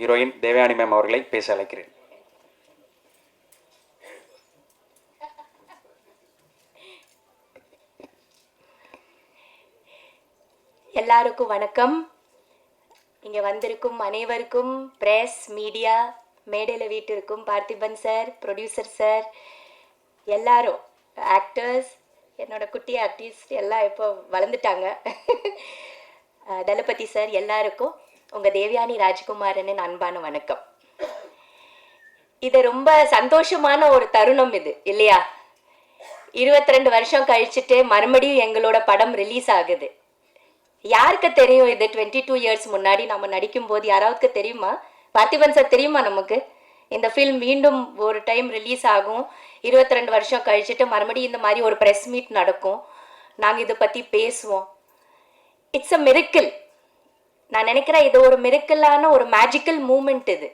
Heroine Devayani ma'am அவர்களை பேச அழைக்கிறேன். எல்லாருக்கும் வணக்கம். இங்கே வந்திருக்கும் அனைவருக்கும் பிரஸ் மீடியா மேடையில் வீட்டிற்கும் பார்த்திபன் சார் ப்ரொடியூசர் சார் எல்லாரும் ஆக்டர்ஸ் என்னோட குட்டி ஆர்டிஸ்ட் எல்லாம் இப்போ வளர்ந்துட்டாங்க. அஹ் தளபதி சார் எல்லாருக்கும் உங்கள் தேவயானி ராஜ்குமாரனின் அன்பான வணக்கம். இது ரொம்ப சந்தோஷமான ஒரு தருணம் இது இல்லையா? இருபத்தி ரெண்டு வருஷம் கழிச்சுட்டு மறுபடியும் எங்களோட படம் ரிலீஸ் ஆகுது. யாருக்கு தெரியும் இது? டுவெண்ட்டி டூ இயர்ஸ் முன்னாடி நம்ம நடிக்கும் போது யாராவதுக்கு தெரியுமா? பார்த்திபன் சார் தெரியுமா நமக்கு? இந்த ஃபில்ம் மீண்டும் ஒரு டைம் ரிலீஸ் ஆகும். இருபத்தி ரெண்டு வருஷம் கழிச்சுட்டு மறுபடியும் இந்த மாதிரி ஒரு ப்ரெஸ் மீட் நடக்கும். நாங்கள் இதை பற்றி பேசுவோம். இட்ஸ் அ மெரிக்கல் நான் நினைக்கிறேன் இது ஒரு மிரிக்கிளான ஒரு மேஜிக்கல் மூமெண்ட் இது.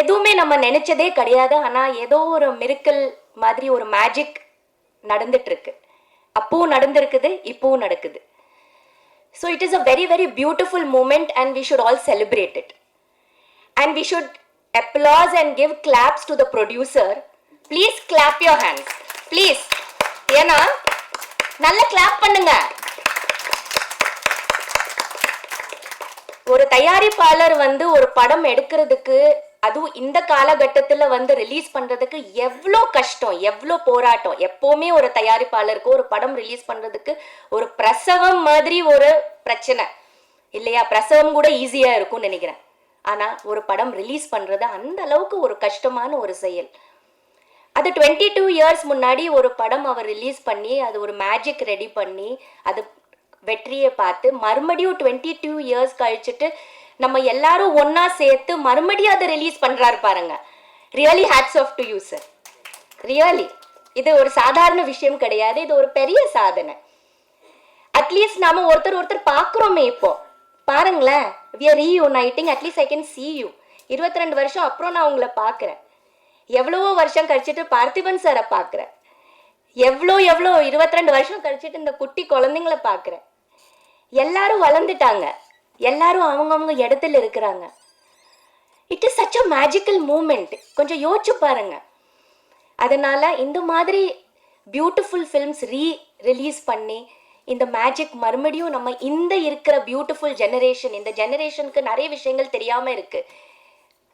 எதுவுமே நம்ம நினைச்சதே கிடையாது ஆனால் ஏதோ ஒரு மிருக்கல் மாதிரி ஒரு மேஜிக் நடந்துட்டுருக்கு. அப்பவும் நடந்திருக்குது இப்பவும் நடக்குது. So it is a very very beautiful moment and we should all celebrate it and we should applause and give claps to the producer please clap your hands please ஏன்னா நல்ல கிளாப் பண்ணுங்க. ஒரு தயாரிப்பாளர் வந்து ஒரு படம் எடுக்கிறதுக்கு அதுவும் இந்த காலகட்டத்தில் வந்து ரிலீஸ் பண்ணுறதுக்கு எவ்வளோ கஷ்டம் எவ்வளோ போராட்டம். எப்போவுமே ஒரு தயாரிப்பாளருக்கு ஒரு படம் ரிலீஸ் பண்ணுறதுக்கு ஒரு பிரசவம் மாதிரி ஒரு பிரச்சனை. இல்லையா? பிரசவம் கூட ஈஸியாக இருக்கும்னு நினைக்கிறேன். ஆனால் ஒரு படம் ரிலீஸ் பண்ணுறது அந்த அளவுக்கு ஒரு கஷ்டமான ஒரு செயல். அது டுவெண்ட்டி டூ இயர்ஸ் முன்னாடி ஒரு படம் அவர் ரிலீஸ் பண்ணி அது ஒரு மேஜிக் ரெடி பண்ணி அது வெற்றியை பார்த்து மறுபடியும் டுவெண்ட்டி டூ இயர்ஸ் கழிச்சுட்டு நம்ம எல்லாரும் ஒன்றா சேர்த்து மறுபடியும் அதை ரிலீஸ் பண்றாரு பாருங்க. Really hats off to you sir really இது ஒரு சாதாரண விஷயம் கிடையாது. இது ஒரு பெரிய சாதனை. அட்லீஸ்ட் நாம ஒருத்தர் ஒருத்தர் பார்க்குறோமே இப்போ. பாருங்களேன். We are reuniting at least I can see you இருபத்தி ரெண்டு வருஷம் அப்புறம் நான் உங்களை பார்க்குறேன். எவ்வளவோ வருஷம் கழிச்சிட்டு பார்த்திபன் சாரை பார்க்குறேன். எவ்வளோ எவ்வளோ இருபத்தி ரெண்டு வருஷம் கழிச்சிட்டு இந்த குட்டி குழந்தைங்கள பார்க்குறேன். எல்லாரும் வளர்ந்துட்டாங்க. எல்லாரும் அவங்கவுங்க இடத்துல இருக்கிறாங்க. It is such a magical moment கொஞ்சம் யோசிச்சு பாருங்க. அதனால இந்த மாதிரி பியூட்டிஃபுல் ஃபில்ம்ஸ் ரீ ரிலீஸ் பண்ணி இந்த மேஜிக் மறுபடியும் நம்ம இந்த இருக்கிற பியூட்டிஃபுல் ஜெனரேஷன் இந்த ஜெனரேஷனுக்கு நிறைய விஷயங்கள் தெரியாமல் இருக்குது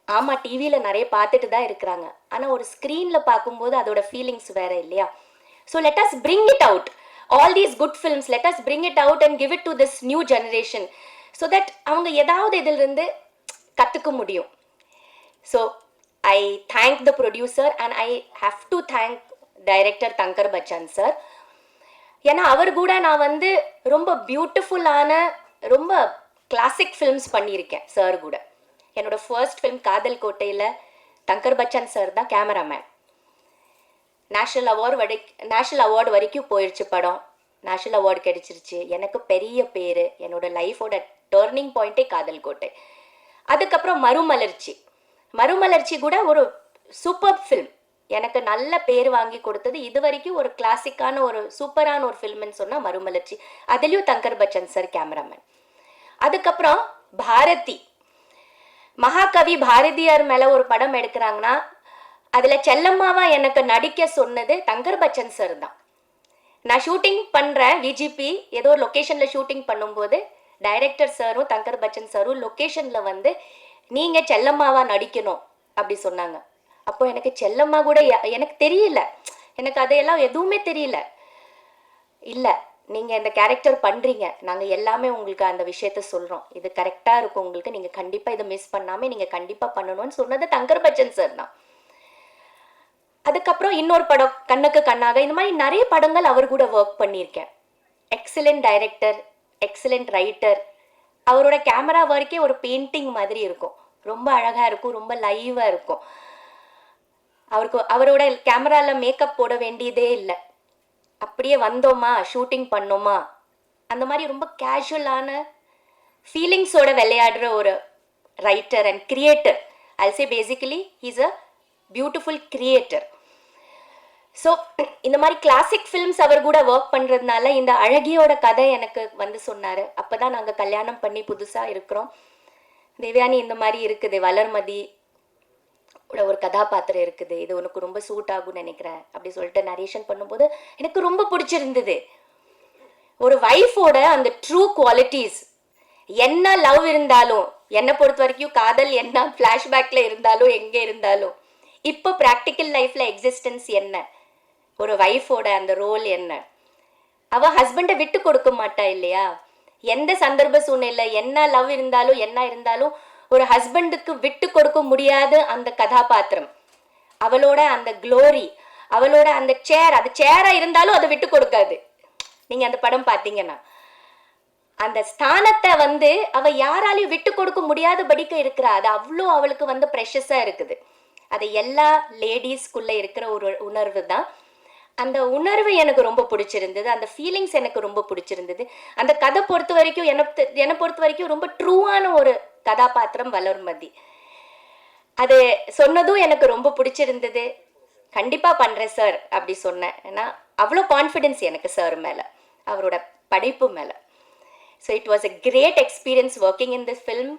ஆமாம் டிவியில் நிறைய பார்த்துட்டு தான் இருக்கிறாங்க. ஆனால் ஒரு ஸ்க்ரீனில் பார்க்கும்போது அதோட ஃபீலிங்ஸ் வேறு இல்லையா? So let us bring it out all these good films let us bring it out and give it to this new generation so that அவங்க ஏதாவது இதிலிருந்து கற்றுக்க முடியும். So I thank the producer and I have to thank director Thangar Bachan sir ஏன்னா அவர் கூட நான் வந்து ரொம்ப பியூட்டிஃபுல்லான ரொம்ப கிளாசிக் ஃபில்ம்ஸ் பண்ணியிருக்கேன் சார் கூட. என்னோட ஃபர்ஸ்ட் ஃபிலிம் காதல் கோட்டையில் தங்கர் பச்சான் சார் தான் கேமராமேன் நேஷ்னல் அவார்டு வரை நேஷ்னல் அவார்டு வரைக்கும் போயிடுச்சு படம். நேஷ்னல் அவார்டு கிடைச்சிருச்சு. எனக்கு பெரிய பேர். என்னோட லைஃபோட டேர்னிங் பாயிண்ட்டே காதல் கோட்டை அதுக்கப்புறம் மறுமலர்ச்சி. மறுமலர்ச்சி கூட ஒரு சூப்பர் ஃபில்ம் எனக்கு நல்ல பேர் வாங்கி கொடுத்தது இது வரைக்கும் ஒரு கிளாசிக்கான ஒரு சூப்பரான ஒரு ஃபில்ம்னு சொன்னால் மறுமலர்ச்சி. அதுலேயும் தங்கர் பச்சன் சார் கேமராமேன் அதுக்கப்புறம் பாரதி. மகாகவி பாரதியார் மேலே ஒரு படம் எடுக்கிறாங்கன்னா அதில் செல்லம்மாவா எனக்கு நடிக்க சொன்னது தங்கர் பச்சன் சார் தான். நான் ஷூட்டிங் பண்ணுறேன் விஜிபி ஏதோ ஒரு லொக்கேஷனில் ஷூட்டிங் பண்ணும்போது டைரக்டர் சாரும் தங்கர் பச்சன் சாரும் லொக்கேஷனில் வந்து நீங்கள் செல்லம்மாவா நடிக்கணும் அப்படி சொன்னாங்க. அப்போ எனக்கு செல்லம்மா கூட யா- எனக்கு தெரியல. எனக்கு அதையெல்லாம் எதுவுமே தெரியல. இல்லை நீங்கள் இந்த கேரக்டர் பண்ணுறீங்க நாங்கள் எல்லாமே உங்களுக்கு அந்த விஷயத்த சொல்கிறோம் இது கரெக்டாக இருக்கும் உங்களுக்கு. நீங்கள் கண்டிப்பாக இதை மிஸ் பண்ணாமல் நீங்கள் கண்டிப்பாக பண்ணணும்னு சொன்னது தங்கர் பச்சன் சார் தான். அதுக்கப்புறம் இன்னொரு படம் கண்ணுக்கு கண்ணாக. இந்த மாதிரி நிறைய படங்கள் அவர் கூட ஒர்க் பண்ணியிருக்கேன். எக்ஸலண்ட் டைரக்டர் எக்ஸலண்ட் ரைட்டர் அவரோட கேமரா ஒர்க்கே ஒரு பெயிண்டிங் மாதிரி இருக்கும். ரொம்ப அழகாக இருக்கும் ரொம்ப லைவாக இருக்கும். அவருக்கு அவரோட கேமராவில் மேக்கப் போட வேண்டியதே இல்லை. அப்படியே வந்தோமா ஷூட்டிங் பண்ணோமா? அந்த மாதிரி ரொம்ப கேஷுவலான ஃபீலிங்ஸோட விளையாடுற ஒரு writer and creator I'll say basically is a beautiful creator so இந்த மாதிரி கிளாசிக் ஃபிலிம்ஸ் அவர் கூட ஒர்க் பண்ணுறதுனால இந்த அழகியோட கதை எனக்கு வந்து சொன்னார். அப்போ தான் நாங்கள் கல்யாணம் பண்ணி புதுசாக இருக்கிறோம். தேவயானி இந்த மாதிரி இருக்குது. வளர்மதி உள்ள ஒரு கதாபாத்திரம் இருக்குது. இது உனக்கு ரொம்ப சூட் ஆகும்னு நினைக்கிறேன். அப்படி சொல்லிட்டு நரேஷன் பண்ணும்போது எனக்கு ரொம்ப பிடிச்சிருந்தது. ஒரு வைஃபோட அந்த ட்ரூ குவாலிட்டிஸ் என்ன லவ் இருந்தாலும் என்னை பொறுத்த வரைக்கும் காதல் என்ன ஃப்ளாஷ்பேக்கில் இருந்தாலும் எங்கே இருந்தாலும் இப்போ ப்ராக்டிக்கல் லைஃப்பில் எக்ஸிஸ்டன்ஸ் என்ன? ஒரு ஒய்ஃபோட அந்த ரோல் என்ன? அவ ஹஸ்பண்டை விட்டு கொடுக்க மாட்டா இல்லையா? எந்த சந்தர்ப்ப சூழ்நிலை என்ன லவ் இருந்தாலும் என்ன இருந்தாலும் ஒரு ஹஸ்பண்டுக்கு விட்டு கொடுக்க முடியாத அந்த கதாபாத்திரம். அவளோட அந்த க்ளோரி அவளோட அந்த சேர் அது சேரா இருந்தாலும் அதை விட்டு கொடுக்காது. நீங்க அந்த படம் பார்த்தீங்கன்னா. அந்த ஸ்தானத்தை வந்து அவ யாராலையும் விட்டு கொடுக்க முடியாத படிக்க இருக்கிறா. அது அவ்வளோ அவளுக்கு வந்து ப்ரெஷஸா இருக்குது. அது எல்லா லேடிஸ்க்குள்ளே இருக்கிற ஒரு உணர்வு தான். அந்த உணர்வு எனக்கு ரொம்ப பிடிச்சிருந்தது. அந்த ஃபீலிங்ஸ் எனக்கு ரொம்ப பிடிச்சிருந்தது. அந்த கதை பொறுத்த வரைக்கும் என்னை என்னை பொறுத்த வரைக்கும் ரொம்ப ட்ரூவான ஒரு கதாபாத்திரம் வளர்மதி. அது சொன்னதும் எனக்கு ரொம்ப பிடிச்சிருந்தது. கண்டிப்பாக பண்ணுறேன் சார் அப்படி சொன்னேன். ஏன்னா அவ்வளோ கான்ஃபிடென்ஸ் எனக்கு சார் மேலே. அவரோட படைப்பு மேலே. So it was a great experience working in this film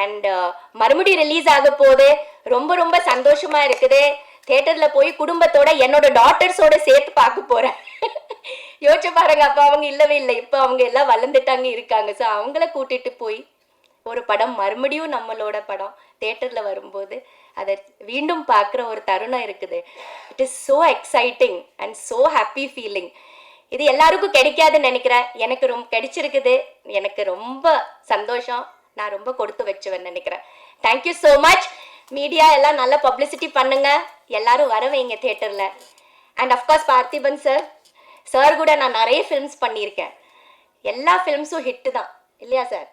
and uh, மறுபடியும் ரிலீஸ் ஆக போகுது. ரொம்ப ரொம்ப சந்தோஷமா இருக்குது. தேட்டர்ல போய் குடும்பத்தோட என்னோட டாட்டர்ஸோட சேர்த்து பார்க்க போறேன். யோசிச்சு பாருங்க அப்ப அவங்க இல்லவே இல்லை. இப்போ அவங்க எல்லாம் வளர்ந்துட்டாங்க இருக்காங்க. ஸோ அவங்கள கூட்டிட்டு போய் ஒரு படம் மறுபடியும் நம்மளோட படம் தேட்டர்ல வரும்போது அதை மீண்டும் பார்க்குற ஒரு தருணம் இருக்குது. It is so exciting and so happy feeling இது எல்லாருக்கும் கிடைக்காதுன்னு நினைக்கிறேன். எனக்கு ரொம்ப கிடைச்சிருக்குது. எனக்கு ரொம்ப சந்தோஷம். நான் ரொம்ப கொடுத்து வச்சுவேன் நினைக்கிறேன். தேங்க்யூ ஸோ மச் மீடியா எல்லாம் நல்ல பப்ளிசிட்டி பண்ணுங்க. எல்லாரும் வர வைங்க தேட்டரில் and of course Parthiban sir sir கூட நான் நிறைய ஃபிலிம்ஸ் பண்ணியிருக்கேன். எல்லா ஃபிலிம்ஸும் ஹிட்டு தான். இல்லையா சார்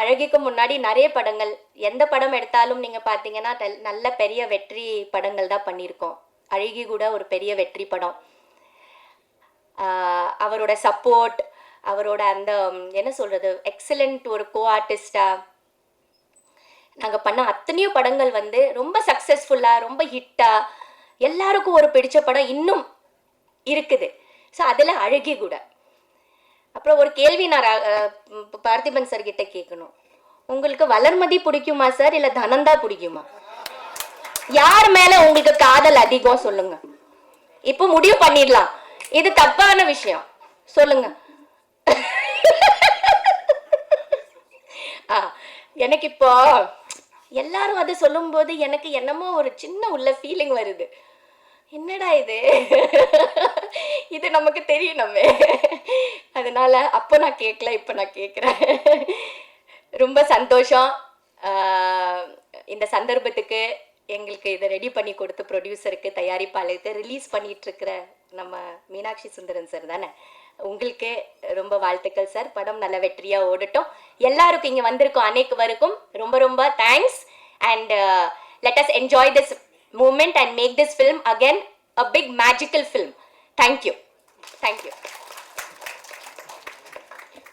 அழகிக்கு முன்னாடி நிறைய படங்கள். எந்த படம் எடுத்தாலும் நீங்கள் பார்த்தீங்கன்னா நல்ல பெரிய வெற்றி படங்கள் தான் பண்ணியிருக்கோம். அழகி கூட ஒரு பெரிய வெற்றி படம். அவரோட சப்போர்ட் அவரோட அந்த என்ன சொல்றது எக்ஸலண்ட் ஒரு கோ ஆர்டிஸ்டா நாங்கள் பண்ண அத்தனையோ படங்கள் வந்து ரொம்ப சக்ஸஸ்ஃபுல்லாக ரொம்ப ஹிட்டாக எல்லாருக்கும் ஒரு பிடிச்ச படம் இன்னும் இருக்குது. ஸோ அதில் அழகி கூட. அப்புறம் ஒரு கேள்வி நான் பார்த்திபன் சார் கிட்ட கேட்கணும் உங்களுக்கு வளர்மதி பிடிக்குமா சார் இல்லை தனந்தா பிடிக்குமா? யார் மேலே உங்களுக்கு காதல் அதிகம் சொல்லுங்க. இப்போ முடிவு பண்ணிடலாம். இது தப்பான விஷயம். சொல்லுங்க. எனக்கு இப்போ எல்லாரும் அதை சொல்லும்போது எனக்கு என்னமோ ஒரு சின்ன உள்ள ஃபீலிங் வருது. என்னடா இது? இது நமக்கு தெரியணுமே. அதனால அப்போ நான் கேட்கல இப்போ நான் கேட்குறேன் ரொம்ப சந்தோஷம். இந்த சந்தர்ப்பத்துக்கு எங்களுக்கு இதை ரெடி பண்ணி கொடுத்து ப்ரொடியூசருக்கு தயாரிப்பாளருக்கு ரிலீஸ் பண்ணிட்டு இருக்கிற நம்ம மீனாட்சி சுந்தரன் சார் தானே? உங்களுக்கு ரொம்ப வாழ்த்துக்கள் சார் படம் நல்ல வெற்றியா ஓடட்டும். எல்லாருக்கும் இங்க வந்திருக்கும் வரைக்கும் ரொம்ப ரொம்ப thanks and let us enjoy this moment and make this film again a big magical film thank you thank you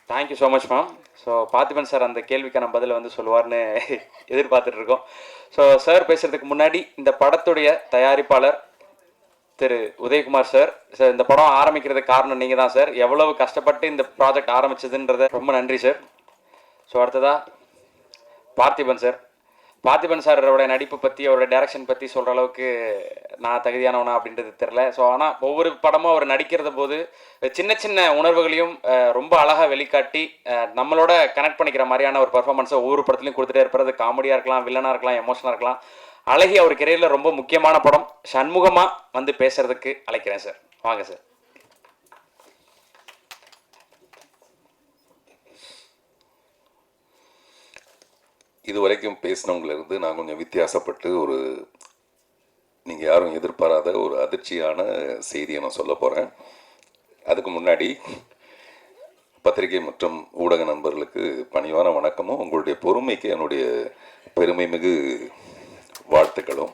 thank you so much ma'am so Parthiban sir அந்த கேள்விக்கான பதில் வந்து சொல்லுவார்னு எதிர்பார்த்துட்டு இருக்கோம். ஸோ சார் பேசுறதுக்கு முன்னாடி இந்த படத்துடைய தயாரிப்பாளர் திரு உதயகுமார் சார். சார் இந்த படம் ஆரம்பிக்கிறதுக்கு காரணம் நீங்கள் தான் சார். எவ்வளவு கஷ்டப்பட்டு இந்த ப்ராஜெக்ட் ஆரம்பிச்சதுன்றத ரொம்ப நன்றி சார். ஸோ அடுத்ததா பார்த்திபன் சார். பார்த்திபன் சாரோட நடிப்பு பற்றி அவரோட டேரக்ஷன் பற்றி சொல்கிற அளவுக்கு நான் தகுதியானவனா அப்படின்றது தெரில ஸோ ஆனால் ஒவ்வொரு படமும் அவர் நடிக்கிறத போது சின்ன சின்ன உணர்வுகளையும் ரொம்ப அழகாக வெளிக்காட்டி நம்மளோட கனெக்ட் பண்ணிக்கிற மாதிரியான ஒரு பர்ஃபார்மன்ஸை ஒவ்வொரு படத்துலையும் கொடுத்துட்டே இருப்பது. காமெடியாக இருக்கலாம் வில்லனாக இருக்கலாம் எமோஷனாக இருக்கலாம். அழகி அவர் கிரையில் ரொம்ப முக்கியமான படம். சண்முகமாக வந்து பேசுறதுக்கு அழைக்கிறேன் சார் வாங்க சார் இது வரைக்கும் பேசினவங்களிருந்து நான் கொஞ்சம் வித்தியாசப்பட்டு ஒரு நீங்கள் யாரும் எதிர்பாராத ஒரு அதிர்ச்சியான செய்தியை நான் சொல்ல போகிறேன் அதுக்கு முன்னாடி பத்திரிகை மற்றும் ஊடக நண்பர்களுக்கு பணிவான வணக்கமும் உங்களுடைய பொறுமைக்கு என்னுடைய பெருமை மிகு வாழ்த்துக்களும்.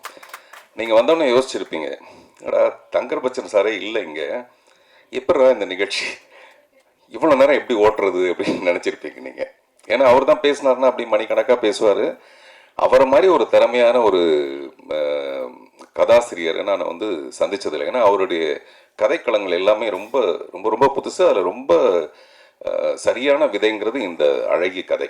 நீங்கள் வந்தோடனே யோசிச்சிருப்பீங்க அடா தங்கர் பச்சன் சாரே இல்லை இங்கே. எப்படா இந்த நிகழ்ச்சி? இவ்வளோ நேரம் எப்படி ஓட்டுறது? அப்படின்னு நினச்சிருப்பீங்க நீங்கள் ஏன்னா அவர் தான் பேசினார்னா அப்படி மணிக்கணக்காக பேசுவார். அவரை மாதிரி ஒரு திறமையான ஒரு கதாசிரியரை நான் வந்து சந்திச்சதில்லை. ஏன்னா அவருடைய கதைக்களங்கள் எல்லாமே ரொம்ப ரொம்ப ரொம்ப புதுசு. அதில் ரொம்ப சரியான விதைங்கிறது இந்த அழகிய கதை.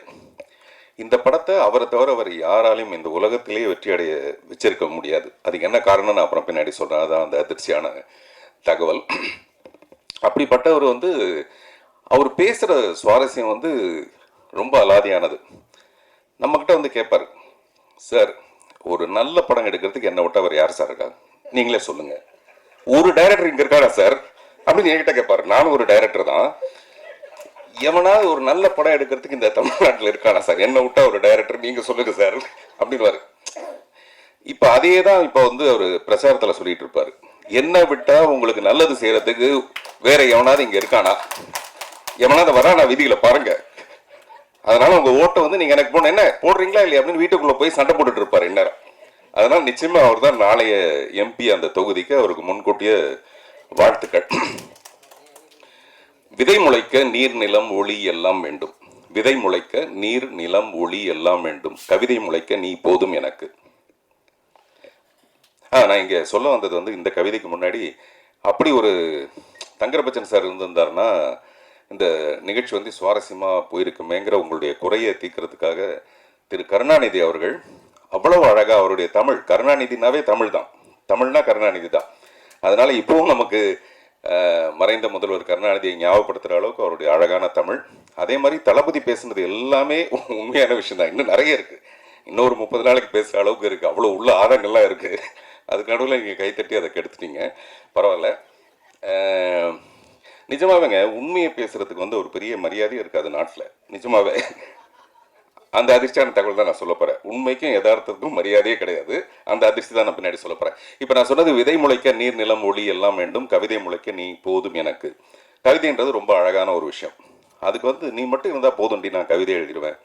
இந்த படத்தை அவரை தவிர அவர் யாராலையும் இந்த உலகத்திலேயே வெற்றி அடைய வச்சிருக்க முடியாது. அதுக்கு என்ன காரணம் நான் அப்புறம் பின்னாடி சொல்கிறேன் அதான் அந்த அதிர்ச்சியான தகவல். அப்படிப்பட்டவர் வந்து அவர் பேசுகிற சுவாரஸ்யம் வந்து ரொம்ப அலாதியானது. நம்மக்கிட்ட வந்து கேட்பார் சார் ஒரு நல்ல படம் எடுக்கிறதுக்கு என்னை விட்டு அவர் யார் சார் இருக்காங்க நீங்களே சொல்லுங்கள் ஒரு டைரக்டர் இங்கே இருக்காரா சார்? அப்படின்னு என்கிட்ட கேட்பார். நானும் ஒரு டைரக்டர் தான். எவனாவது ஒரு நல்ல படம் எடுக்கிறதுக்கு இந்த தமிழ்நாட்டில் இருக்கானா சார்? என்னை விட்டா ஒரு டைரக்டர் நீங்கள் சொல்லுங்க சார். அப்படின்வாரு இப்போ அதே தான் இப்போ வந்து அவர் பிரச்சாரத்தில் சொல்லிட்டு இருப்பாரு. என்ன விட்டா உங்களுக்கு நல்லது செய்யறதுக்கு வேற எவனாவது இங்கே இருக்கானா? எவனாவது வரானா விதிகளை பாருங்க. அதனால உங்க ஓட்டை வந்து நீங்க எனக்கு போன என்ன போடுறீங்களா இல்லையா அப்படின்னு வீட்டுக்குள்ள போய் சண்டை போட்டுட்டு இருப்பாரு இந்நேரம். அதனால நிச்சயமா அவர் தான் நாளைய எம்பி அந்த தொகுதிக்கு அவருக்கு முன்கூட்டிய வாழ்த்துக்கள். விதை முளைக்க நீர் நிலம் ஒளி எல்லாம் வேண்டும். விதை முளைக்க நீர் நிலம் ஒளி எல்லாம் வேண்டும். கவிதை முளைக்க நீ போதும் எனக்கு. ஆ நான் இங்கே சொல்ல வந்தது வந்து இந்த கவிதைக்கு முன்னாடி அப்படி ஒரு தங்கரபச்சன் சார் இருந்திருந்தாருன்னா இந்த நிகழ்ச்சி வந்து சுவாரஸ்யமாக போயிருக்குமேங்கிற உங்களுடைய குறையை தீர்க்கறதுக்காக திரு கருணாநிதி அவர்கள் அவ்வளவு அழகாக அவருடைய தமிழ் கருணாநிதினாவே தமிழ் தான் தமிழ்னா கருணாநிதி தான். அதனால இப்பவும் நமக்கு மறைந்த முதல்வர் கருணாநிதியை ஞாபகப்படுத்துகிற அளவுக்கு அவருடைய அழகான தமிழ். அதே மாதிரி தளபதி பேசுனது எல்லாமே உண்மையான விஷயம் தான் இன்னும் நிறைய இருக்கு. இன்னொரு முப்பது நாளைக்கு பேசுகிற அளவுக்கு இருக்கு. அவ்வளோ உள்ள ஆழங்கள்லாம் இருக்கு. அதுக்கு நடுவில் நீங்கள் கைத்தட்டி அதை கெடுத்துட்டீங்க. பரவாயில்ல. நிஜமாவேங்க உண்மையை பேசுறதுக்கு வந்து ஒரு பெரிய மரியாதையும் இருக்காது நாட்டில். நிஜமாவே. அந்த அதிர்ச்சியான தகவல் தான் நான் சொல்ல போறேன். உண்மைக்கும் யதார்த்தத்துக்கும் மரியாதையே கிடையாது. அந்த அதிர்ச்சி தான் நான் பின்னாடி சொல்ல போறேன். இப்போ நான் சொன்னது விதை முளைக்க நீர் நிலம் ஒளி எல்லாம் வேண்டும் கவிதை முளைக்க நீ போதும் எனக்கு. கவிதைன்றது ரொம்ப அழகான ஒரு விஷயம். அதுக்கு வந்து நீ மட்டும் இருந்தால் போதும்டி நான் கவிதை எழுதிடுவேன்.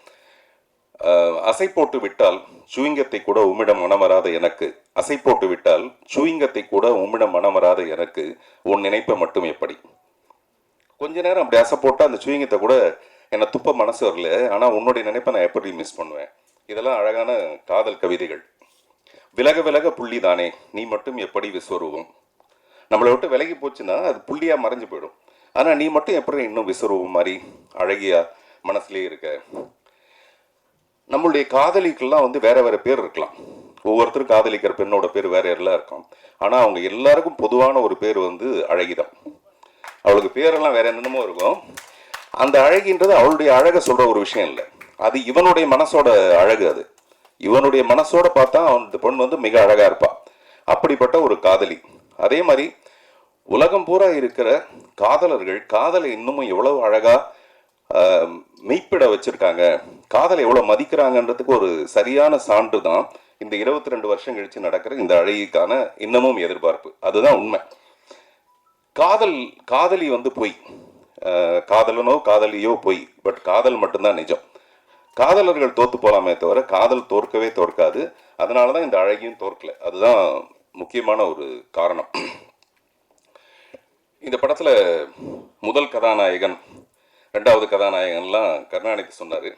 ஆஹ், அசை போட்டு விட்டால் சுவிங்கத்தை கூட உம்மிடம் மனமராத எனக்கு. அசை போட்டு விட்டால் சுவிங்கத்தை கூட உம்மிடம் மனமராத எனக்கு. உன் நினைப்ப மட்டும் எப்படி? கொஞ்ச நேரம் அப்படி அசை போட்டா அந்த சுவிங்கத்தை கூட என்னை துப்ப மனசு வரல. ஆனால் உன்னுடைய நினைப்பை நான் எப்படி மிஸ் பண்ணுவேன்? இதெல்லாம் அழகான காதல் கவிதைகள். விலக விலக புள்ளி தானே நீ மட்டும் எப்படி விஸ்வரூபம்? நம்மளை விட்டு விலகி போச்சுன்னா அது புள்ளியாக மறைஞ்சு போயிடும். ஆனால் நீ மட்டும் எப்படி இன்னும் விஸ்வரூபம் மாதிரி அழகியா மனசுலேயே இருக்க? நம்மளுடைய காதலிக்கெல்லாம் வந்து வேற வேற பேர் இருக்கலாம். ஒவ்வொருத்தரும் காதலிக்கிற பெண்ணோட பேர் வேற எல்லாம் இருக்கும் ஆனால் அவங்க எல்லாருக்கும் பொதுவான ஒரு பேர் வந்து அழகிதான். அவளுக்கு பேரெல்லாம் வேற என்னென்னமோ இருக்கும். அந்த அழகின்றது அவளுடைய அழகை சொல்ற ஒரு விஷயம் இல்லை. அது இவனுடைய மனசோட அழகு அது. இவனுடைய மனசோட பார்த்தா அவன் இந்த பொண்ணு வந்து மிக அழகா இருப்பா. அப்படிப்பட்ட ஒரு காதலி. அதே மாதிரி உலகம் பூரா இருக்கிற காதலர்கள் காதலை இன்னமும் எவ்வளவு அழகா மெய்ப்பிட வச்சிருக்காங்க காதலை எவ்வளவு மதிக்கிறாங்கன்றதுக்கு ஒரு சரியான சான்று தான் இந்த இருபத்தி ரெண்டு வருஷம் கழிச்சு நடக்கிற இந்த அழகிக்கான இன்னமும் எதிர்பார்ப்பு. அதுதான் உண்மை. காதல் காதலி வந்து பொய். காதலனோ காதலியோ பொய் பட் காதல் மட்டும்தான் நிஜம். காதலர்கள் தோத்து போகலாமே தவிர காதல் தோற்கவே தோற்காது. அதனால தான் இந்த அழகியும் தோற்கல. அதுதான் முக்கியமான ஒரு காரணம். இந்த படத்துல முதல் கதாநாயகன் ரெண்டாவது கதாநாயகன்லாம் கருணாநிதி சொன்னார்.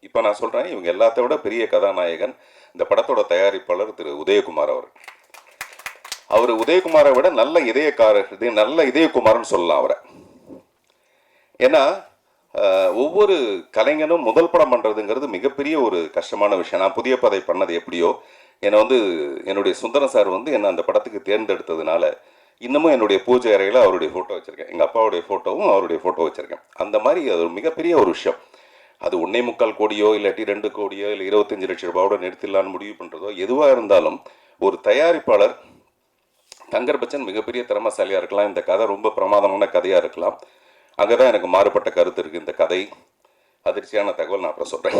இப்போ நான் சொல்கிறேன் இவங்க எல்லாத்த விட பெரிய கதாநாயகன் இந்த படத்தோட தயாரிப்பாளர் திரு. உதயகுமார் அவர். அவர் உதயகுமாரை விட நல்ல இதயக்காரர் இது நல்ல இதயகுமார்னு சொல்லலாம் அவரை. ஏன்னா ஒவ்வொரு கலைஞனும் முதல் படம் பண்ணுறதுங்கிறது மிகப்பெரிய ஒரு கஷ்டமான விஷயம். நான் புதிய பதை பண்ணது எப்படியோ என்னை வந்து என்னுடைய சுந்தரம் சார் வந்து என்னை அந்த படத்துக்கு தேர்ந்தெடுத்ததுனால இன்னமும் என்னுடைய பூஜை அறையில் அவருடைய ஃபோட்டோ வச்சுருக்கேன். எங்கள் அப்பாவுடைய ஃபோட்டோவும் அவருடைய ஃபோட்டோ வச்சுருக்கேன். அந்த மாதிரி அது ஒரு மிகப்பெரிய ஒரு விஷயம். அது ஒன்றே முக்கால் கோடியோ இல்லாட்டி ரெண்டு கோடியோ இல்லை இருபத்தஞ்சு லட்சம் ரூபாயோட நிறுத்திடலான்னு முடிவு பண்ணுறதோ எதுவாக இருந்தாலும் ஒரு தயாரிப்பாளர் தங்கர் பச்சன் மிகப்பெரிய திறமசாலியாக இருக்கலாம். இந்த கதை ரொம்ப பிரமாதமான கதையாக இருக்கலாம். அங்கே தான் எனக்கு மாறுபட்ட கருத்து இருக்குது இந்த கதை அதிர்ச்சியான தகவல் நான் அப்புறம் சொல்கிறேன்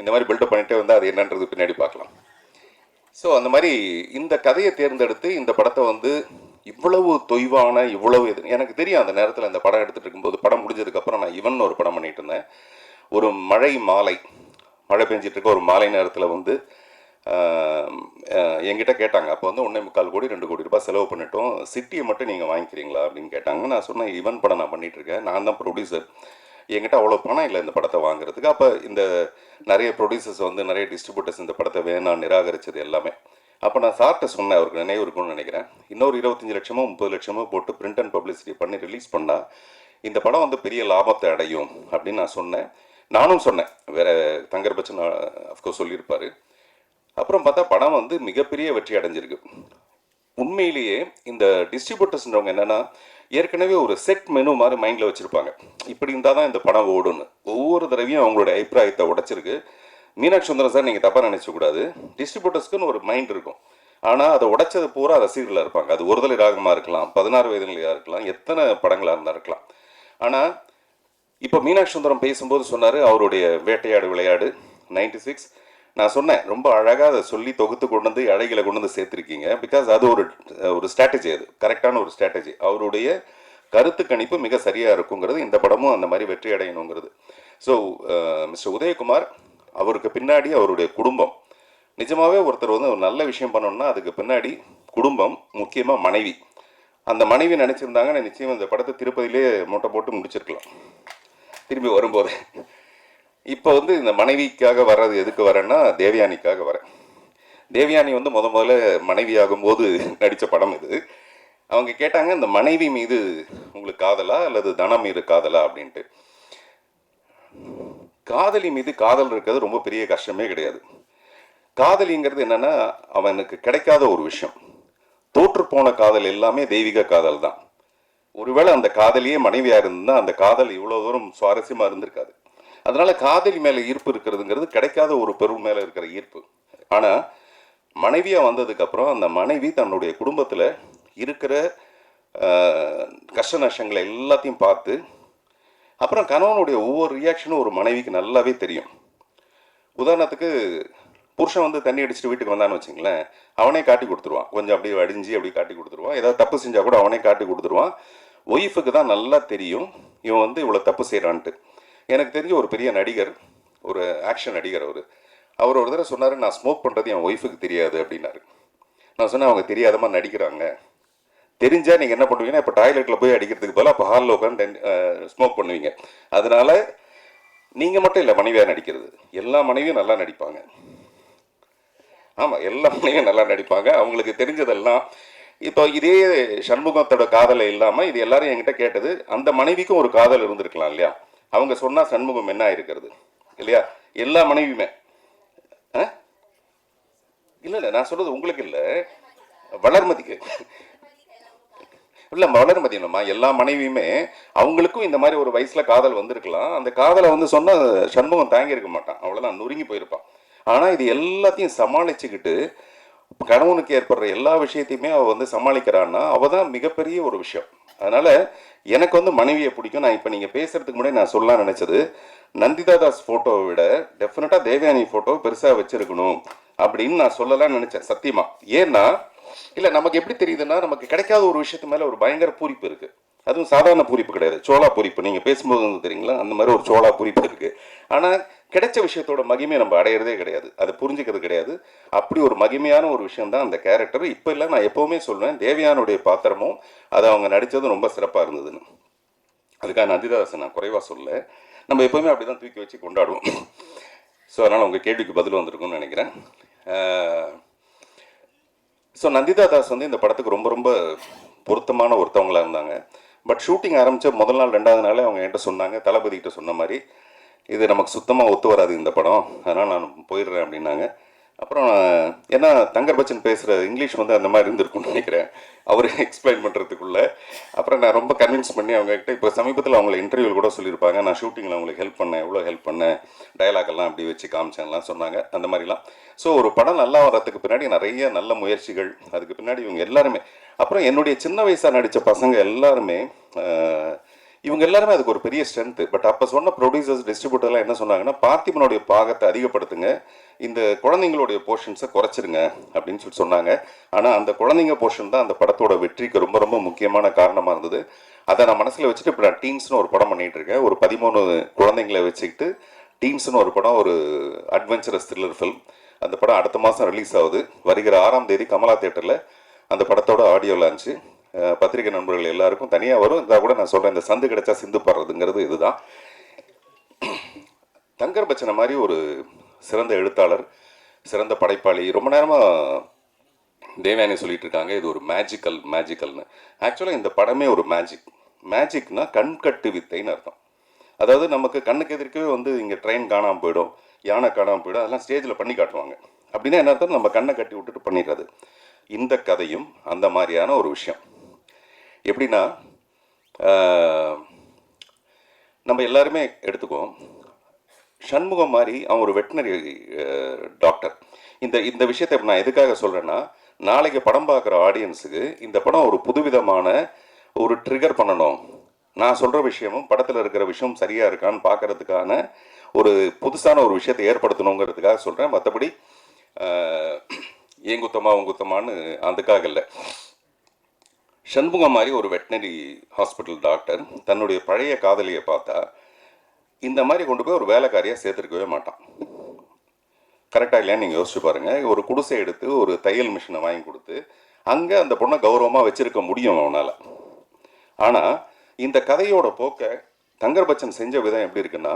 இந்த மாதிரி பில்டப் பண்ணிட்டே வந்தால் அது என்னன்றது பின்னாடி பார்க்கலாம். ஸோ அந்த மாதிரி இந்த கதையை தேர்ந்தெடுத்து இந்த படத்தை வந்து இவ்வளவு தொய்வான இவ்வளவு இது எனக்கு தெரியும் அந்த நேரத்தில் இந்த படம் எடுத்துகிட்டு இருக்கும்போது படம் முடிஞ்சதுக்கப்புறம் நான் இவன் ஒரு படம் பண்ணிட்டு இருந்தேன். ஒரு மழை மாலை மழை பெஞ்சிட்டு இருக்க ஒரு மாலை நேரத்தில் வந்து என்கிட்ட கேட்டாங்க. அப்போ வந்து ஒன்றே முக்கால் கோடி ரெண்டு கோடி ரூபாய் செலவு பண்ணிட்டோம். சிட்டியை மட்டும் நீங்கள் வாங்கிக்கிறீங்களா அப்படின்னு கேட்டாங்க. நான் சொன்னேன் இவன் படம் நான் பண்ணிட்டு இருக்கேன். நான் தான் ப்ரொடியூசர் என்கிட்ட அவ்வளோ பணம் இல்லை இந்த படத்தை வாங்குறதுக்கு. அப்போ இந்த நிறைய ப்ரொடியூசர்ஸ் வந்து நிறைய டிஸ்ட்ரிபியூட்டர்ஸ் இந்த படத்தை வேணாம் நிராகரித்தது எல்லாமே. அப்போ நான் சார்ட்ட சொன்னேன் அவருக்கு நினைவு இருக்கும்னு நினைக்கிறேன். இன்னொரு இருபத்தஞ்சு லட்சமோ முப்பது லட்சமோ போட்டு பிரிண்ட் அண்ட் பப்ளிசிட்டி பண்ணி ரிலீஸ் பண்ணால் இந்த படம் வந்து பெரிய லாபத்தை அடையும். அப்படின்னு நான் சொன்னேன். நானும் சொன்னேன். வேற தங்கர் பச்சன் அஃப்கோர்ஸ் சொல்லியிருப்பாரு. அப்புறம் பார்த்தா படம் வந்து மிகப்பெரிய வெற்றி அடைஞ்சிருக்கு. உண்மையிலேயே இந்த டிஸ்ட்ரிபியூட்டர்ஸ்ன்றவங்க என்னென்னா ஏற்கனவே ஒரு செட் மெனு மாதிரி மைண்டில் வச்சுருப்பாங்க. இப்படி இருந்தால் தான் இந்த படம் ஓடுன்னு ஒவ்வொரு தடவையும் அவங்களோட அபிப்பிராயத்தை உடைச்சிருக்கு. மீனாட்சி சுந்தரம் சார் நீங்கள் தப்பாக நினைச்சக்கூடாது டிஸ்ட்ரிபியூட்டர்ஸ்க்குன்னு ஒரு மைண்ட் இருக்கும். ஆனால் அதை உடைச்சது பூரா ரசிகர்களாக இருப்பாங்க. அது ஒருதலை ராகமாக இருக்கலாம் பதினாறு வயதுலையாக இருக்கலாம் எத்தனை படங்களாக இருந்தால் இருக்கலாம். ஆனால் இப்போ மீனாட்சி சுந்தரம் பேசும்போது சொன்னார் அவருடைய வேட்டையாடு விளையாடு 96 சிக்ஸ் நான் சொன்னேன் ரொம்ப அழகாக அதை சொல்லி தொகுத்து கொண்டு வந்து அழகில கொண்டு வந்து சேர்த்துருக்கீங்க. பிகாஸ் அது ஒரு ஒரு ஸ்ட்ராட்டஜி அது. கரெக்டான ஒரு ஸ்ட்ராட்டஜி அவருடைய கருத்து கணிப்பு மிக சரியாக இருக்குங்கிறது இந்த படமும் அந்த மாதிரி வெற்றி அடையணுங்கிறது. ஸோ மிஸ்டர் உதயகுமார் அவருக்கு பின்னாடி அவருடைய குடும்பம். நிஜமாகவே ஒருத்தர் வந்து ஒரு நல்ல விஷயம் பண்ணணும்னா அதுக்கு பின்னாடி குடும்பம் முக்கியமாக மனைவி. அந்த மனைவி நினச்சிருந்தாங்கன்னா நிச்சயம் இந்த படத்தை திருப்பதியிலே மூட்டை போட்டு முடிச்சிருக்கலாம். திரும்பி வரும்போது. இப்போ வந்து இந்த மனைவிக்காக வர்றது எதுக்கு வரேன்னா தேவயானிக்காக வரேன். தேவயானி வந்து முத முதல்ல மனைவியாகும் போது நடித்த படம் இது. அவங்க கேட்டாங்க இந்த மனைவி மீது உங்களுக்கு காதலா அல்லது தனம் மீது காதலா? அப்படின்ட்டு. காதலி மீது காதல் இருக்கிறது ரொம்ப பெரிய கஷ்டமே கிடையாது. காதலிங்கிறது என்னன்னா அவனுக்கு கிடைக்காத ஒரு விஷயம். தோற்று போன காதல் எல்லாமே தெய்வீக காதல் தான் ஒருவேளை அந்த காதலியே மனைவியாக இருந்தால் அந்த காதல் இவ்வளோ தூரம் சுவாரஸ்யமாக இருந்திருக்காது. அதனால் காதலி மேலே ஈர்ப்பு இருக்கிறதுங்கிறது கிடைக்காத ஒரு பெரும் மேலே இருக்கிற ஈர்ப்பு. ஆனால் மனைவியாக வந்ததுக்கப்புறம் அந்த மனைவி தன்னுடைய குடும்பத்தில் இருக்கிற கஷ்ட நஷ்டங்களை எல்லாத்தையும் பார்த்து அப்புறம் கணவனுடைய ஒவ்வொரு ரியாக்ஷனும் ஒரு மனைவிக்கு நல்லாவே தெரியும். உதாரணத்துக்கு புருஷன் வந்து தண்ணி அடிச்சுட்டு வீட்டுக்கு வந்தான்னு வச்சுங்களேன் அவனே காட்டி கொடுத்துருவான். கொஞ்சம் அப்படியே அடிஞ்சு அப்படியே காட்டி கொடுத்துருவான். ஏதாவது தப்பு செஞ்சால் கூட அவனே காட்டி கொடுத்துருவான். ஒய்ஃபுக்கு தான் நல்லா தெரியும் இவன் வந்து இவ்வளோ தப்பு செய்கிறான்ட்டு எனக்கு தெரிஞ்ச ஒரு பெரிய நடிகர் ஒரு ஆக்ஷன் நடிகர் அவர். அவர் ஒரு தடவை சொன்னார் நான் ஸ்மோக் பண்ணுறது என் ஒய்ஃபுக்கு தெரியாது அப்படின்னாரு. நான் சொன்னேன் அவங்க தெரியாதமா நடிக்கிறாங்க. தெரிஞ்சால் நீங்கள் என்ன பண்ணுவீங்கன்னா இப்போ டாய்லெட்டில் போய் அடிக்கிறதுக்கு பதிலாக இப்போ ஹாலில் உட்காந்து ஸ்மோக் பண்ணுவீங்க. அதனால நீங்கள் மட்டும் இல்லை மனைவியாக நடிக்கிறது. எல்லா மனைவியும் நல்லா நடிப்பாங்க. ஆமாம் எல்லா மனைவியும் நல்லா நடிப்பாங்க. அவங்களுக்கு தெரிஞ்சதெல்லாம் இப்போ இதே சண்முகத்தோட காதலை இல்லாமல் இது எல்லாரும் என்கிட்ட கேட்டது அந்த மனைவிக்கும் ஒரு காதல் இருந்திருக்கலாம் இல்லையா? அவங்க சொன்னால் சண்முகம் என்ன இருக்கிறது இல்லையா? எல்லா மனைவியுமே. ஆ? இல்லை இல்லை நான் சொல்றது உங்களுக்கு இல்லை. வளர்மதிக்கு. இல்லை வளர்மதி இல்லைம்மா. எல்லா மனைவியுமே அவங்களுக்கும் இந்த மாதிரி ஒரு வயசுல காதல் வந்திருக்கலாம். அந்த காதலை வந்து சொன்னால் சண்முகம் தாங்கியிருக்க மாட்டான். அவ்வளோதான் நொறுங்கி போயிருப்பான். ஆனால் இது எல்லாத்தையும் சமாளிச்சுக்கிட்டு கணவனுக்கு ஏற்படுற எல்லா விஷயத்தையுமே அவள் வந்து சமாளிக்கிறான்னா அவள் தான் மிகப்பெரிய ஒரு விஷயம். அதனால் எனக்கு வந்து மனைவியை பிடிக்கும். நான் இப்போ நீங்கள் பேசுகிறதுக்கு முன்னாடி நான் சொல்லலாம் நினச்சது நந்திதா தாஸ் ஃபோட்டோவை விட டெஃபினட்டாக தேவயானி ஃபோட்டோ பெருசாக வச்சுருக்கணும் அப்படின்னு நான் சொல்லலாம்னு நினச்சேன் சத்தியமாக ஏன்னா இல்லை நமக்கு எப்படி தெரியுதுன்னா நமக்கு கிடைக்காத ஒரு விஷயத்து மேலே ஒரு பயங்கர பூரிப்பு இருக்குது அதுவும் சாதாரண பூரிப்பு கிடையாது. சோளா பூரிப்பு. நீங்கள் பேசும்போது வந்து தெரியுங்களா? அந்த மாதிரி ஒரு சோளா பூரிப்பு இருக்குது ஆனால் கிடைச்ச விஷயத்தோட மகிமையை நம்ம அடையிறதே கிடையாது. அதை புரிஞ்சுக்கிறது கிடையாது. அப்படி ஒரு மகிமையான ஒரு விஷயம் தான் அந்த கேரக்டர் இப்போ இல்லை நான் எப்போவுமே சொல்லுவேன் தேவியானுடைய பாத்திரமும் அது அவங்க நடித்ததும் ரொம்ப சிறப்பாக இருந்ததுன்னு. அதுக்காக நந்திதாசன் நான் குறைவாக சொல்ல நம்ம எப்போவுமே அப்படி தான் தூக்கி வச்சு கொண்டாடுவோம். ஸோ அதனால் உங்கள் கேள்விக்கு பதில் வந்திருக்கும்னு நினைக்கிறேன். ஸோ நந்திதா தாஸ் வந்து இந்த படத்துக்கு ரொம்ப ரொம்ப பொருத்தமான ஒருத்தவங்களா இருந்தாங்க. பட் ஷூட்டிங் ஆரம்பித்த முதல் நாள் ரெண்டாவது நாளே அவங்க என்கிட்ட சொன்னாங்க தளபதி கிட்ட சொன்ன மாதிரி இது நமக்கு சுத்தமாக ஒத்து வராது இந்த படம். அதனால் நான் போயிடுறேன் அப்படின்னாங்க. அப்புறம் ஏன்னா தங்கர் பச்சன் பேசுகிற இங்கிலீஷ் வந்து அந்த மாதிரி இருந்திருக்கும்னு நினைக்கிறேன். அவர் எக்ஸ்பிளைன் பண்ணுறதுக்குள்ள அப்புறம் நான் ரொம்ப கன்வின்ஸ் பண்ணி அவங்ககிட்ட இப்போ சமீபத்தில் அவங்களை இன்டர்வியூவில் கூட சொல்லியிருப்பாங்க. நான் ஷூட்டிங்கில் அவங்களுக்கு ஹெல்ப் பண்ணேன். எவ்வளோ ஹெல்ப் பண்ணேன்? டயலாக் எல்லாம் அப்படி வச்சு காமிச்சேன்லாம் சொன்னாங்க. அந்த மாதிரிலாம். ஸோ ஒரு படம் நல்லா வர்றதுக்கு பின்னாடி நிறைய நல்ல முயற்சிகள். அதுக்கு பின்னாடி இவங்க எல்லாருமே. அப்புறம் என்னுடைய சின்ன வயசாக நடித்த பசங்க எல்லாருமே இவங்க எல்லாருமே அதுக்கு ஒரு பெரிய ஸ்ட்ரென்த்து பட் அப்போ சொன்ன ப்ரொடியூசர்ஸ் டிஸ்ட்ரிபியூட்டர்லாம் என்ன சொன்னாங்கன்னா பார்த்திபனுடைய பாகத்தை அதிகப்படுத்துங்க. இந்த குழந்தைங்களுடைய போர்ஷன்ஸை குறைச்சிருங்க அப்படின்னு சொல்லி சொன்னாங்க. ஆனால் அந்த குழந்தைங்க போர்ஷன் தான் அந்த படத்தோட வெற்றிக்கு ரொம்ப ரொம்ப முக்கியமான காரணமாக இருந்தது. அதை நான் மனசில் வச்சுட்டு இப்போ நான் டீம்ஸ்னு ஒரு படம் பண்ணிகிட்டு இருக்கேன். ஒரு பதிமூணு குழந்தைங்களை வச்சுக்கிட்டு டீம்ஸ்னு ஒரு படம் ஒரு அட்வென்ச்சரஸ் த்ரில்லர் ஃபில்ம் அந்த படம் அடுத்த மாதம் ரிலீஸ் ஆகுது. வருகிற ஆறாம் தேதி கமலா தேட்டரில் அந்த படத்தோட ஆடியோ லான்ச்சு பத்திரிகை நண்பர்கள் எல்லாருக்கும் தனியாக வரும். இதாக கூட நான் சொல்கிறேன் இந்த சந்து கிடைச்சா சிந்து பாடுறதுங்கிறது இதுதான். தங்கர் பச்சனை மாதிரி ஒரு சிறந்த எழுத்தாளர் சிறந்த படைப்பாளி. ரொம்ப நேரமாக தேவயானி சொல்லிட்டு இருக்காங்க இது ஒரு மேஜிக்கல் மேஜிக்கல்னு ஆக்சுவலாக இந்த படமே ஒரு மேஜிக் மேஜிக்னா கண்கட்டு வித்தைன்னு அர்த்தம். அதாவது நமக்கு கண்ணுக்கு எதிர்க்கவே வந்து இங்கே ட்ரெயின் காணாமல் போயிடும் யானை காணாமல் போயிடும் அதெல்லாம் ஸ்டேஜில் பண்ணி காட்டுவாங்க. அப்படின்னா என்ன அர்த்தம்? நம்ம கண்ணை கட்டி விட்டுட்டு பண்ணிடுறது. இந்த கதையும் அந்த மாதிரியான ஒரு விஷயம். எப்படின்னா நம்ம எல்லாருமே எடுத்துக்குவோம். சண்முகம் மாதிரி அவன் ஒரு வெட்டினரி டாக்டர் இந்த இந்த விஷயத்தை நான் எதுக்காக சொல்கிறேன்னா நாளைக்கு படம் பார்க்குற ஆடியன்ஸுக்கு இந்த படம் ஒரு புதுவிதமான ஒரு ட்ரிகர் பண்ணணும். நான் சொல்கிற விஷயமும் படத்தில் இருக்கிற விஷயம் சரியாக இருக்கான்னு பார்க்கறதுக்கான ஒரு புதுசான ஒரு விஷயத்தை ஏற்படுத்தணுங்கிறதுக்காக சொல்கிறேன் மற்றபடி ஏன் உங்குத்தமானு அதுக்காக இல்லை. சண்முகம் மாதிரி ஒரு வெட்டினரி ஹாஸ்பிட்டல் டாக்டர் தன்னுடைய பழைய காதலியை பார்த்தா இந்த மாதிரி கொண்டு போய் ஒரு வேலைக்காரியாக சேர்த்துருக்கவே மாட்டான். கரெக்டாக இல்லையான்னு நீங்கள் யோசிச்சு பாருங்கள் ஒரு குடிசை எடுத்து ஒரு தையல் மிஷினை வாங்கி கொடுத்து அங்கே அந்த பொண்ணை கௌரவமாக வச்சிருக்க முடியும் அவனால். ஆனால் இந்த கதையோட போக்கை தங்கர் பச்சன் செஞ்ச விதம் எப்படி இருக்குன்னா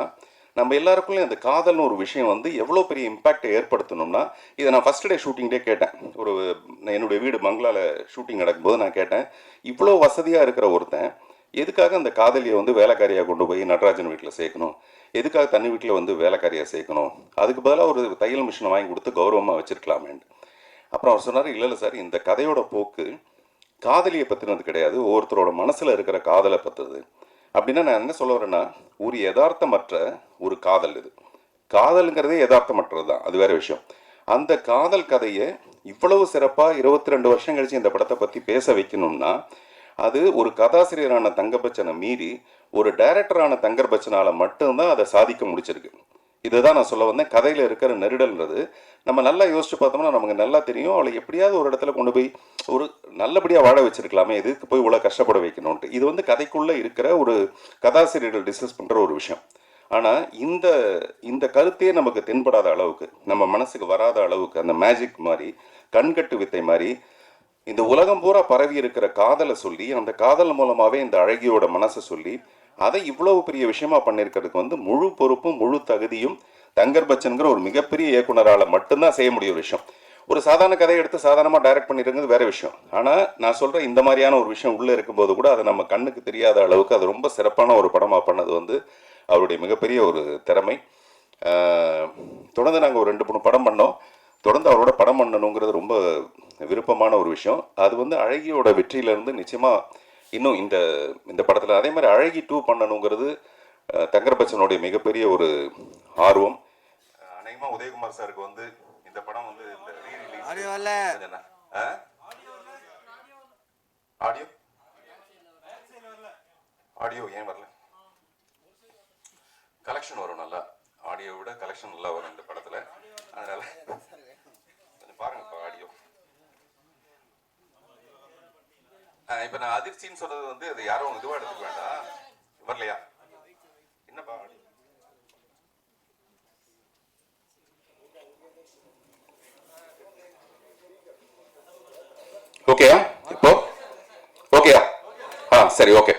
நம்ம எல்லாருக்குள்ளேயும் அந்த காதல்னு ஒரு விஷயம் வந்து எவ்வளோ பெரிய இம்பேக்டை ஏற்படுத்தணும்னா இதை நான் ஃபஸ்ட் டே ஷூட்டிங் டே கேட்டேன். ஒரு என்னுடைய வீடு மங்களால ஷூட்டிங் நடக்கும்போது நான் கேட்டேன் இவ்வளோ வசதியாக இருக்கிற ஒருத்தன் எதுக்காக அந்த காதலியை வந்து வேலைக்காரியாக கொண்டு போய் நடராஜன் வீட்டில் சேர்க்கணும்? எதுக்காக தண்ணி வீட்டில் வந்து வேலைக்காரியாக சேர்க்கணும்? அதுக்கு பதிலாக ஒரு தையல் மிஷினை வாங்கி கொடுத்து கௌரவமாக வச்சுருக்கலாமேன்ட்டு. அப்புறம் அவர் சொன்னார் இல்லை இல்லை சார் இந்த கதையோட போக்கு காதலியை பற்றினது கிடையாது ஒவ்வொருத்தரோட மனசில் இருக்கிற காதலை பற்றுது அப்படின்னா நான் என்ன சொல்ல வரேன்னா ஒரு யதார்த்தமற்ற ஒரு காதல் இது. காதலுங்கிறதே யதார்த்தமற்றது தான் அது வேற விஷயம். அந்த காதல் கதையை இவ்வளவு சிறப்பாக இருபத்தி ரெண்டு வருஷம் கழிச்சு இந்த படத்தை பற்றி பேச வைக்கணும்னா அது ஒரு கதாசிரியரான தங்கபச்சனை மீறி ஒரு டைரக்டரான தங்கர்பச்சனால் மட்டும்தான் அதை சாதிக்க முடிச்சிருக்கு. இதுதான் நான் சொல்ல வந்தேன். கதையில் இருக்கிற நெருடல்ன்றது. நம்ம நல்லா யோசிச்சு பார்த்தோம்னா நமக்கு நல்லா தெரியும். அவளை எப்படியாவது ஒரு இடத்துல கொண்டு போய் ஒரு நல்லபடியாக வாழ வச்சிருக்கலாமே. எதுக்கு போய் இவ்வளோ கஷ்டப்பட வைக்கணும்ன்ட்டு. இது வந்து கதைக்குள்ளே இருக்கிற ஒரு கதாசிரியர்கள் டிஸ்கஸ் பண்ணுற ஒரு விஷயம். ஆனால் இந்த இந்த கருத்தையே நமக்கு தென்படாத அளவுக்கு நம்ம மனசுக்கு வராத அளவுக்கு அந்த மேஜிக் மாதிரி கண்கட்டு வித்தை மாதிரி இந்த உலகம் பூரா பரவி இருக்கிற காதலை சொல்லி அந்த காதல் மூலமாகவே இந்த அழகியோட மனசை சொல்லி அதை இவ்வளவு பெரிய விஷயமா பண்ணியிருக்கிறதுக்கு வந்து முழு பொறுப்பும் முழு தகுதியும் தங்கர் பச்சன்கிற ஒரு மிகப்பெரிய இயக்குனரால் மட்டும்தான் செய்ய முடிய ஒரு விஷயம். ஒரு சாதாரண கதையை எடுத்து சாதாரணமாக டைரக்ட் பண்ணிருக்கிறது வேற விஷயம். ஆனால் நான் சொல்கிற இந்த மாதிரியான ஒரு விஷயம் உள்ளே இருக்கும்போது கூட அதை நம்ம கண்ணுக்கு தெரியாத அளவுக்கு அது ரொம்ப சிறப்பான ஒரு படமாக பண்ணது வந்து அவருடைய மிகப்பெரிய ஒரு திறமை. தொடர்ந்து நாங்கள் ஒரு ரெண்டு மூணு படம் பண்ணோம். தொடர்ந்து அவரோட படம் பண்ணணுங்கிறது ரொம்ப விருப்பமான ஒரு விஷயம். அது வந்து அழகியோட வெற்றியிலேருந்து நிச்சயமாக இன்னும் இந்த இந்த படத்தில் அதே மாதிரி அழகி டூ பண்ணணுங்கிறது அஹ், தங்கர் பச்சனுடைய மிகப்பெரிய ஒரு ஆர்வம். அநேகமாக உதயகுமார் சாருக்கு வந்து இந்த படம் வந்து ஆடியோ ஆடியோ ஏன் வரல? கலெக்ஷன் வரும் நல்லா. ஆடியோ விட கலெக்ஷன் நல்லா வரும் இந்த படத்துல. அதனால கொஞ்சம் பாருங்கப்பா ஆடியோ இப்ப நான் அதிர்ச்சின்னு சொல்றது வந்து அது யாரும் இதுவா எடுத்துக்க வேண்டாம். வரலையா? என்னப்பா? ஓகேயா? இப்போ? ஓகேயா? ஆ சரி ஓகே.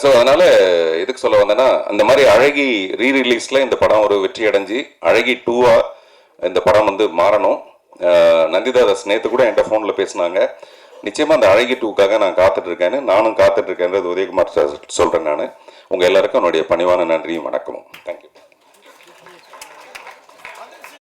ஸோ அதனால எதுக்கு சொல்ல வந்தேன்னா அந்த மாதிரி அழகி ரீ ரிலீஸ்ல இந்த படம் ஒரு வெற்றி அடைஞ்சு அழகி டூவா இந்த படம் வந்து மாறணும். அஹ், நந்திதாதாஸ் நேற்று கூட என்கிட்ட ஃபோனில் பேசினாங்க. நிச்சயமா அந்த அழகி டூக்காக நான் காத்துட்டு இருக்கேன்னு நானும் காத்துட்டு இருக்கேன்றது உதயகுமார் சார் சொல்றேன் நான். உங்க எல்லாருக்கும் என்னுடைய பணிவான நன்றியும் வணக்கமும். தேங்க்யூ